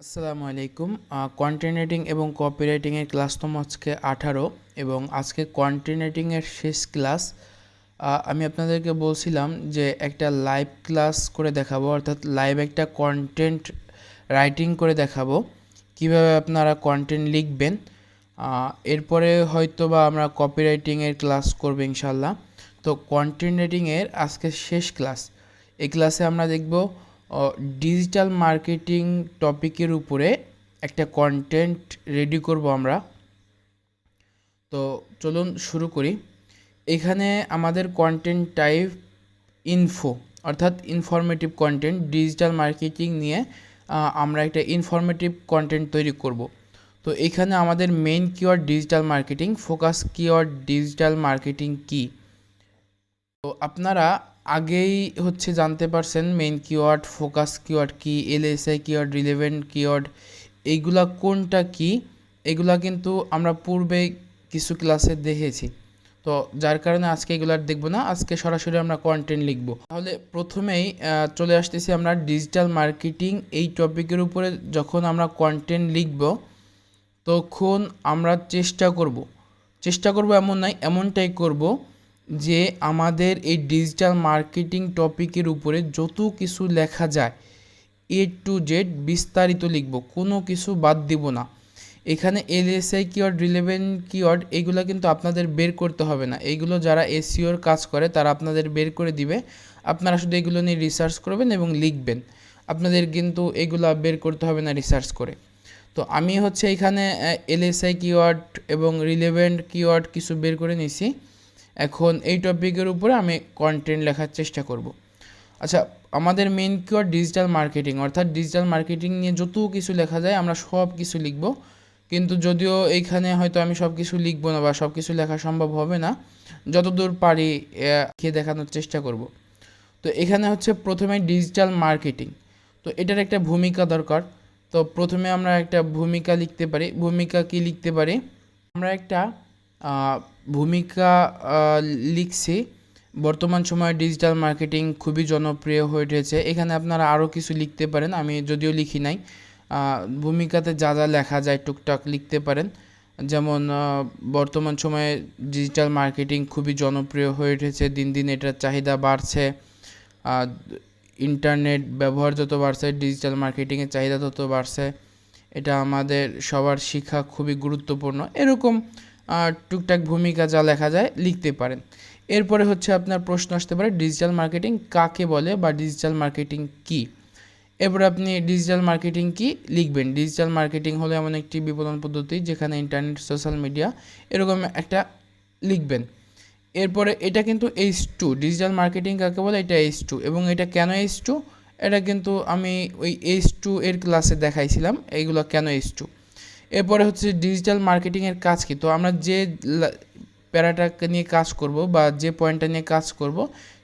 আসসালামু আলাইকুম। কন্টেন্ট এবং কপিরাইটিংয়ের ক্লাস তো আজকে আঠারো এবং আজকে কন্টেন্ট রাইটিংয়ের শেষ ক্লাস আমি আপনাদেরকে বলছিলাম যে একটা লাইভ ক্লাস করে দেখাবো, অর্থাৎ লাইভ একটা কন্টেন্ট রাইটিং করে দেখাবো। কীভাবে আপনারা কন্টেন্ট লিখবেন? এরপরে হয়তো বা আমরা কপিরাইটিংয়ের ক্লাস করব ইনশাল্লাহ তো কন্টেন্ট আজকে শেষ ক্লাস এই ক্লাসে আমরা দেখব ডিজিটাল মার্কেটিং টপিকের উপরে একটা কন্টেন্ট রেডি করব আমরা। তো চলুন শুরু করি। এখানে আমাদের কন্টেন্ট টাইপ ইনফো অর্থাৎ ইনফরমেটিভ কন্টেন্ট ডিজিটাল মার্কেটিং নিয়ে আমরা একটা ইনফরমেটিভ কন্টেন্ট তৈরি করব। তো এখানে আমাদের main keyword digital marketing focus keyword digital marketing কী? তো আপনারা আগেই হচ্ছে জানতে পারছেন মেইন কিওয়ার্ড ফোকাস কিওয়ার্ড কি এলএসআই কিওয়ার্ড রিলেভেন্ট কিওয়ার্ড এইগুলা কোনটা কি? এগুলা কিন্তু আমরা পূর্বে কিছু ক্লাসে দেখেছি। তো যার কারণে আজকে এগুলো আর দেখব না, আজকে সরাসরি আমরা কন্টেন্ট লিখব। তাহলে প্রথমেই চলে আসতেছি আমরা ডিজিটাল মার্কেটিং এই টপিকের উপরে যখন আমরা কন্টেন্ট লিখব, তখন আমরা চেষ্টা করব। চেষ্টা করব এমন নয় এমনটাই করব যে আমাদের এই ডিজিটাল মার্কেটিং টপিকের উপরে যত কিছু লেখা যায় এ টু জেড বিস্তারিত লিখব, কোনো কিছু বাদ দিব না। এখানে এলএসআই কিওয়ার্ড রিলেভেন্ট কিওয়ার্ড এগুলো কিন্তু আপনাদের বের করতে হবে না। এইগুলো যারা এসিওর কাজ করে, তারা আপনাদের বের করে দিবে। আপনারা শুধু এগুলো নিয়ে রিসার্চ করবেন এবং লিখবেন। আপনাদের কিন্তু এগুলো বের করতে হবে না রিসার্চ করে। তো আমি হচ্ছে এখানে এলএসআই কিওয়ার্ড এবং রিলেভেন্ট কিওয়ার্ড কিছু বের করে নিছি এখন এই টপিকের উপরে আমি কন্টেন্ট লেখার চেষ্টা করব। আচ্ছা আমাদের মেন কিওয়ার্ড ডিজিটাল মার্কেটিং অর্থাৎ ডিজিটাল মার্কেটিং নিয়ে যত কিছু লেখা যায় আমরা সব কিছু লিখব। কিন্তু যদিও এইখানে হয়তো আমি সব কিছু লিখব না বা সব কিছু লেখা সম্ভব হবে না, যতদূর পারি খেয়ে দেখানোর চেষ্টা করব। তো এখানে হচ্ছে প্রথমে ডিজিটাল মার্কেটিং তো এটার একটা ভূমিকা দরকার। তো প্রথমে আমরা একটা ভূমিকা লিখতে পারি। ভূমিকা কি লিখতে পারি? আমরা একটা ভূমিকা লিখছি। বর্তমান সময়ে ডিজিটাল মার্কেটিং খুবই জনপ্রিয় হয়ে উঠেছে। এখানে আপনারা আরও কিছু লিখতে পারেন, আমি যদিও লিখি নাই। ভূমিকাতে যা যা লেখা যায় টুকটাক লিখতে পারেন। যেমন বর্তমান সময়ে ডিজিটাল মার্কেটিং খুবই জনপ্রিয় হয়ে উঠেছে। দিন দিন এটার চাহিদা বাড়ছে। ইন্টারনেট ব্যবহার যত বাড়ছে ডিজিটাল মার্কেটিংয়ের চাহিদা তত বাড়ছে। এটা আমাদের সবার শিক্ষা খুবই গুরুত্বপূর্ণ। এরকম টুকটাক ভূমিকা যা লেখা যায় লিখতে পারেন। এরপরে হচ্ছে আপনার প্রশ্ন আসতে পারে, ডিজিটাল মার্কেটিং কাকে বলে বা ডিজিটাল মার্কেটিং কি? এরপর আপনি ডিজিটাল মার্কেটিং কি লিখবেন? ডিজিটাল মার্কেটিং হলো এমন একটি বিপণন পদ্ধতি যেখানে ইন্টারনেট, সোশ্যাল মিডিয়া এরকম একটা লিখবেন। এরপরে এটা কিন্তু এইচ টু ডিজিটাল মার্কেটিং কাকে বলে? এটা এইচ টু এবং এটা কেন এইচ টু এটা কিন্তু আমি ওই এইচ টু এর ক্লাসে দেখাইছিলাম, এইগুলো কেন এইচ টু এরপরে হচ্ছে ডিজিটাল মার্কেটিংয়ের কাজ কি? তো আমরা যে প্যারাটাকে নিয়ে কাজ করব বা যে পয়েন্টটা নিয়ে কাজ করব,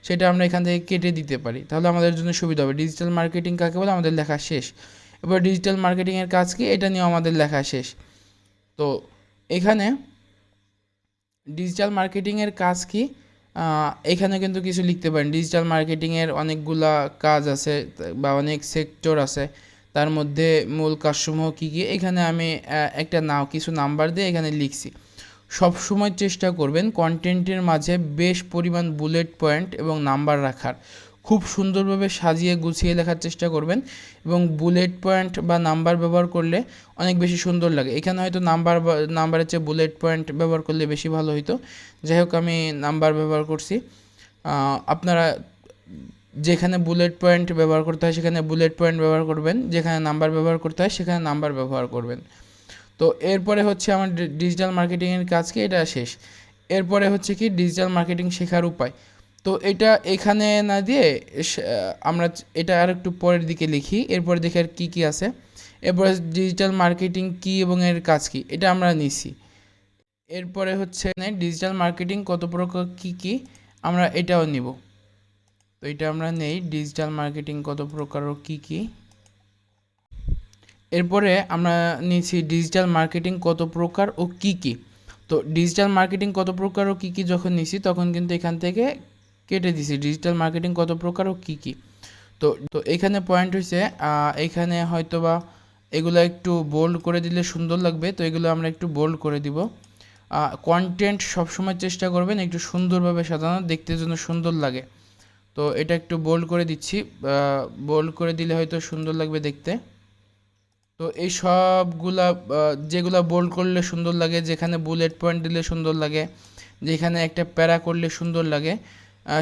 সেটা আমরা এখান থেকে কেটে দিতে পারি। তাহলে আমাদের জন্য সুবিধা হবে। ডিজিটাল মার্কেটিং কাকে বলে? আমাদের লেখা শেষ। এবার ডিজিটাল মার্কেটিংয়ের কাজ কি? এটা নিয়েও আমাদের লেখা শেষ। তো এখানে ডিজিটাল মার্কেটিংয়ের কাজ কি? এখানে কিন্তু কিছু লিখতে পারেন। ডিজিটাল মার্কেটিংয়ের অনেকগুলা কাজ আছে বা অনেক সেক্টর আছে। তার মধ্যে মূল কাজসমূহ কী কী? এখানে আমি একটা নাও কিছু নাম্বার দিয়ে এখানে লিখছি। সব সময় চেষ্টা করবেন কন্টেন্টের মাঝে বেশ পরিমাণ বুলেট পয়েন্ট এবং নাম্বার রাখার। খুব সুন্দরভাবে সাজিয়ে গুছিয়ে লেখার চেষ্টা করবেন এবং বুলেট পয়েন্ট বা নাম্বার ব্যবহার করলে অনেক বেশি সুন্দর লাগে। এখানে হয়তো নাম্বার নাম্বারের চেয়ে বুলেট পয়েন্ট ব্যবহার করলে বেশি ভালো হতো যাই হোক, আমি নাম্বার ব্যবহার করছি। আপনারা যেখানে বুলেট পয়েন্ট ব্যবহার করতে হয়, সেখানে বুলেট পয়েন্ট ব্যবহার করবেন। যেখানে নাম্বার ব্যবহার করতে হয়, সেখানে নাম্বার ব্যবহার করবেন। তো এরপরে হচ্ছে আমার ডিজিটাল মার্কেটিংয়ের কাজ কি? এটা শেষ। এরপরে হচ্ছে কি? ডিজিটাল মার্কেটিং শেখার উপায়। তো এটা এখানে না দিয়ে আমরা এটা আর একটু পরের দিকে লিখি। এরপরে দেখি আর কী কী আছে। এরপরে ডিজিটাল মার্কেটিং কী এবং এর কাজ কী? এটা আমরা নিছি। এরপরে হচ্ছে ডিজিটাল মার্কেটিং কত প্রকার কী কী? আমরা এটাও নিব। তো এটা আমরা নেই ডিজিটাল মার্কেটিং কত প্রকার ও কী কী। এরপরে আমরা নিয়েছি ডিজিটাল মার্কেটিং কত প্রকার ও কী কী। তো ডিজিটাল মার্কেটিং কত প্রকার ও কী কী যখন নিছি তখন কিন্তু এখান থেকে কেটে দিছি ডিজিটাল মার্কেটিং কত প্রকার ও কী কী। তো তো এখানে পয়েন্ট হয়েছে এখানে হয়তো বা এগুলো একটু বোল্ড করে দিলে সুন্দর লাগবে, তো এগুলো আমরা একটু বোল্ড করে দিব। কন্টেন্ট সবসময় চেষ্টা করবেন একটু সুন্দরভাবে সাজানো, দেখতে যেন সুন্দর লাগে। তো এটা একটু বোল্ড করে দিচ্ছি। বোল্ড করে দিলে হয়তো সুন্দর লাগবে দেখতে। তো এই সবগুলা যেগুলা বোল্ড করলে সুন্দর লাগে, যেখানে বুলেট পয়েন্ট দিলে সুন্দর লাগে, যেখানে একটা প্যারা করলে সুন্দর লাগে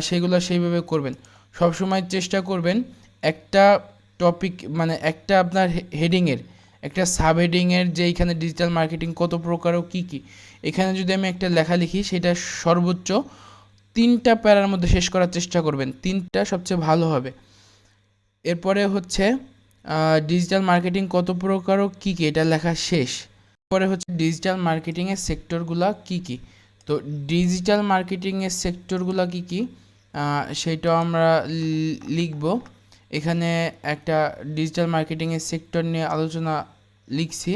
সেগুলো সেইভাবে করবেন। সবসময় চেষ্টা করবেন একটা টপিক মানে একটা আপনার হেডিংয়ের একটা সাব হেডিংয়ের যে এখানে ডিজিটাল মার্কেটিং কত প্রকার ও কী কী। এখানে যদি আমি একটা লেখা লিখি, সেটা সর্বোচ্চ তিনটা প্যারার মধ্যে শেষ করার চেষ্টা করবেন। তিনটা সবচেয়ে ভালো হবে। এরপরে হচ্ছে ডিজিটাল মার্কেটিং কত প্রকার ও কী কী, এটা লেখা শেষ। পরে হচ্ছে ডিজিটাল মার্কেটিংয়ের সেক্টরগুলা কী কী? তো ডিজিটাল মার্কেটিংয়ের সেক্টরগুলা কী কী? সেটাও আমরা লিখব। এখানে একটা ডিজিটাল মার্কেটিংয়ের সেক্টর নিয়ে আলোচনা লিখছি।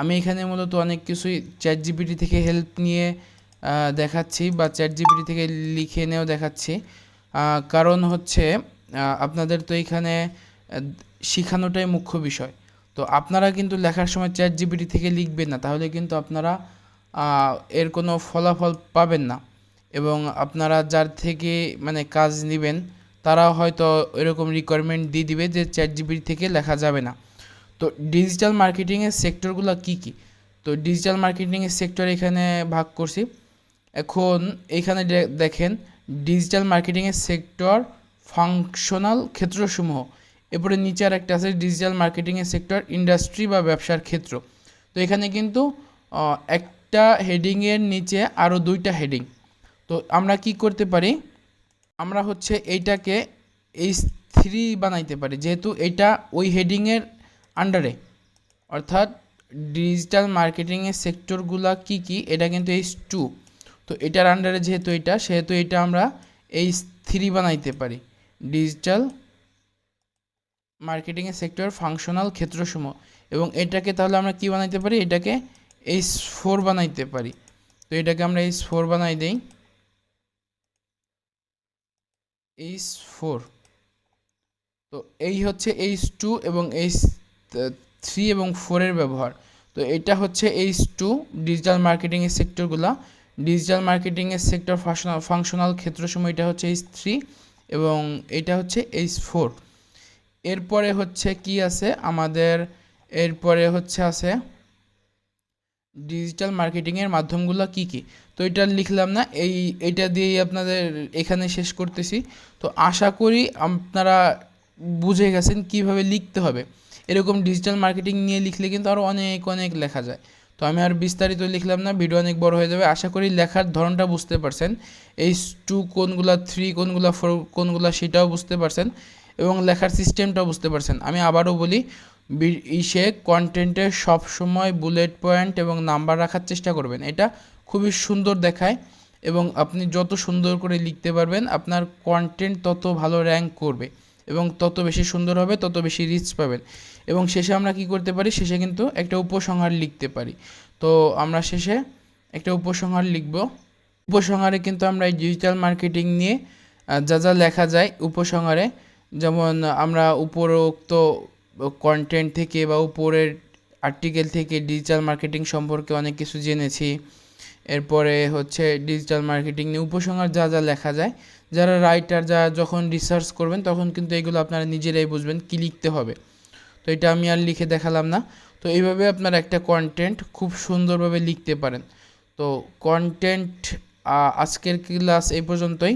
আমি এখানে মূলত অনেক কিছুই চ্যাট জিপিটি থেকে হেল্প নিয়ে দেখাচ্ছি বা চ্যাট জিপিটি থেকে লিখে নিয়েও দেখাচ্ছি। কারণ হচ্ছে আপনাদের তো এখানে শেখানোটাই মুখ্য বিষয়। তো আপনারা কিন্তু লেখার সময় চ্যাট জিপিটি থেকে লিখবেন না, তাহলে কিন্তু আপনারা এর কোনো ফলাফল পাবেন না। এবং আপনারা যার থেকে মানে কাজ নেবেন, তারা হয়তো এরকম রিকোয়ারমেন্ট দিয়ে দিবে যে চ্যাট জিপিটি থেকে লেখা যাবে না। তো ডিজিটাল মার্কেটিংয়ের সেক্টরগুলো কী কী? তো ডিজিটাল মার্কেটিংয়ের সেক্টর এখানে ভাগ করছি। এখন এখানে দেখেন ডিজিটাল মার্কেটিংয়ের সেক্টর ফাংশনাল ক্ষেত্রসমূহ। এরপরে নিচে আর একটা আছে ডিজিটাল মার্কেটিংয়ের সেক্টর ইন্ডাস্ট্রি বা ব্যবসার ক্ষেত্র। তো এখানে কিন্তু একটা হেডিংয়ের নিচে আরও দুইটা হেডিং তো আমরা কি করতে পারি? আমরা হচ্ছে এইটাকে এইচ থ্রি বানাইতে পারি, যেহেতু এটা ওই হেডিংয়ের আন্ডারে অর্থাৎ ডিজিটাল মার্কেটিংয়ের সেক্টরগুলা কি কি? এটা কিন্তু এইচ টু তো এটার আন্ডারে যেহেতু এটা, সেহেতু এটা আমরা এইচ থ্রি বানাইতে পারি। ডিজিটাল মার্কেটিংয়ের সেক্টর ফাংশনাল ক্ষেত্রসমূহ। এবং এটাকে তাহলে আমরা কি বানাইতে পারি? এটাকে এইচ ফোর বানাইতে পারি। তো এটাকে আমরা এইচ ফোর বানাই দিই। এইচ ফোর তো এই হচ্ছে এইচ টু এবং এইচ থ্রি এবং ফোরের ব্যবহার। তো এটা হচ্ছে এইচ টু ডিজিটাল মার্কেটিংয়ের সেক্টরগুলা ডিজিটাল মার্কেটিংয়ের সেক্টর ফাংশনাল ফাংশনাল ক্ষেত্রসমূহ, এটা হচ্ছে এইচ থ্রি এবং এটা হচ্ছে এইচ ফোর এরপরে হচ্ছে কি আছে? আমাদের এরপরে হচ্ছে আছে ডিজিটাল মার্কেটিংয়ের মাধ্যমগুলো কি কি? তো এটা লিখলাম না, এই, এটা দিয়েই আপনাদের এখানে শেষ করতেছি। তো আশা করি আপনারা বুঝে গেছেন কীভাবে লিখতে হবে। এরকম ডিজিটাল মার্কেটিং নিয়ে লিখলে কিন্তু আরও অনেক অনেক লেখা যায়। তো আমি আর বিস্তারিত লিখলাম না, ভিডিও অনেক বড় হয়ে যাবে। আশা করি লেখার ধরনটা বুঝতে পারছেন। এই টু কোনগুলা থ্রি কোনগুলা ফোর কোনগুলা সেটাও বুঝতে পারছেন এবং লেখার সিস্টেমটাও বুঝতে পারছেন। আমি আবারও বলি ইসে কন্টেন্টে সবসময় বুলেট পয়েন্ট এবং নাম্বার রাখার চেষ্টা করবেন। এটা খুবই সুন্দর দেখায় এবং আপনি যত সুন্দর করে লিখতে পারবেন, আপনার কন্টেন্ট তত ভালো র্যাঙ্ক করবে এবং তত বেশি সুন্দর হবে, তত বেশি রিচ পাবেন। এবং শেষে আমরা কি করতে পারি? শেষে কিন্তু একটা উপসংহার লিখতে পারি। তো আমরা শেষে একটা উপসংহার লিখব। উপসংহারে কিন্তু আমরা এই ডিজিটাল মার্কেটিং নিয়ে যা যা লেখা যায় উপসংহারে, যেমন আমরা উপরোক্ত কন্টেন্ট থেকে বা উপরের আর্টিকেল থেকে ডিজিটাল মার্কেটিং সম্পর্কে অনেক কিছু জেনেছি। এরপরে হচ্ছে ডিজিটাল মার্কেটিং নিয়ে উপসংহার যা যা লেখা যায়। যারা রাইটার যা যখন রিসার্চ করবেন, তখন কিন্তু এগুলো আপনারা নিজেরাই বুঝবেন, কী লিখতে হবে। তো এটা আমি আর লিখে দেখালাম না। তো এইভাবে আপনার একটা কন্টেন্ট খুব সুন্দরভাবে লিখতে পারেন। তো কন্টেন্ট আজকের ক্লাস এই পর্যন্তই।